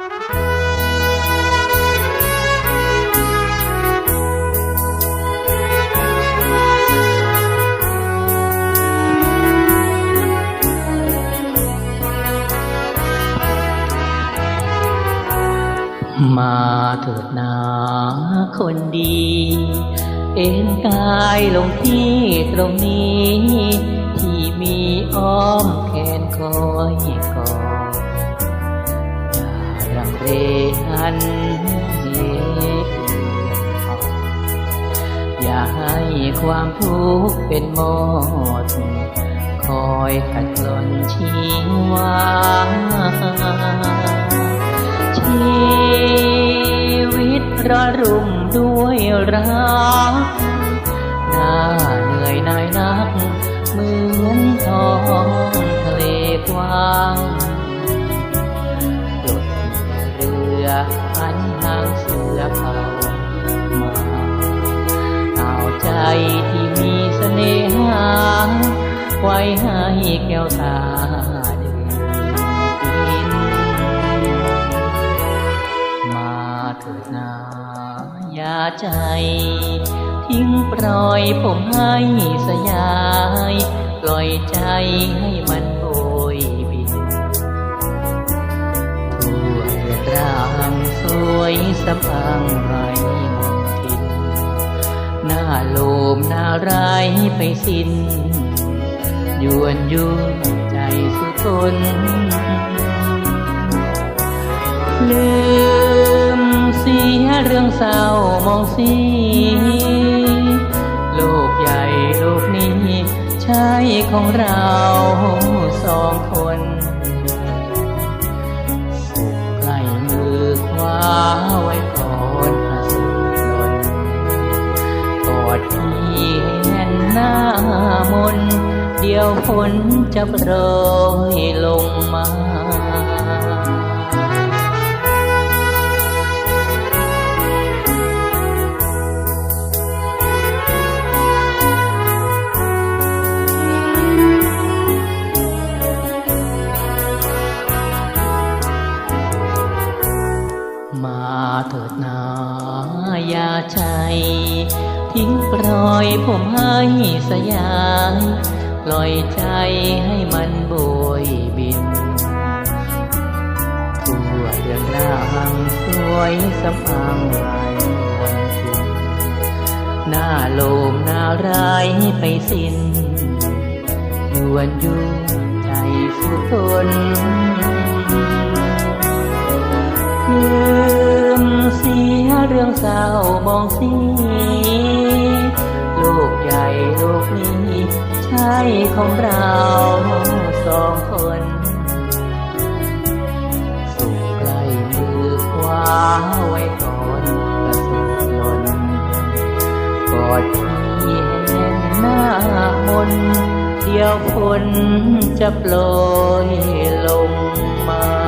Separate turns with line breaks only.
มาเถิดนาคนดี เอ็นกายลงที่ตรงนี้ ที่มีอ้อมแขนคอยกอด เรหันเหอย่าให้ความทุกข์เป็นหมด คอยกัดกลอนชีวาชีวิตระรุ่มด้วยรักน่าเหนื่อยหนายนัก เหมือนท้องทะเลกว้าง ออันทางเสือเขามาเอาใจที่มีเสน่หาไว้ให้แก้วตาดื่มกินมาเถิดนาอย่าใจ ทิ้งปล่อยผมให้สยาย ปล่อยใจให้มัน ยสะพรังไรมนทินหน้าโลมหน้าร้ายไปสิ้นยวนยุ่งใจสุทน ลืมเสียเรื่องเศร้ามองสีโลกใหญ่โลกนี้ใช่ของเราสองคน ว้าไว้ก่อนอาสุลนกอดพี่แน่นหน้ามนเดียวฝนจะโปรยลงมา มาเถิดนาอย่าใจทิ้งปล่อยผมให้สยายปล่อยใจให้มันโบยบิน ทั่วเรือนร่างสวยสำอางไรวันทินหน้าโลมหน้าร้ายไปสิ้นยวนยุ่งใจสุดทน เรื่องเศร้ามองสีโลกใหญ่โลกนี้ใช่ของเราสองคนสุขใกล้มือคว้าไว้ก่อนกระสุนหล่นกอดพี่แน่นหน้ามนเดียวฝนจะโปรยลงมา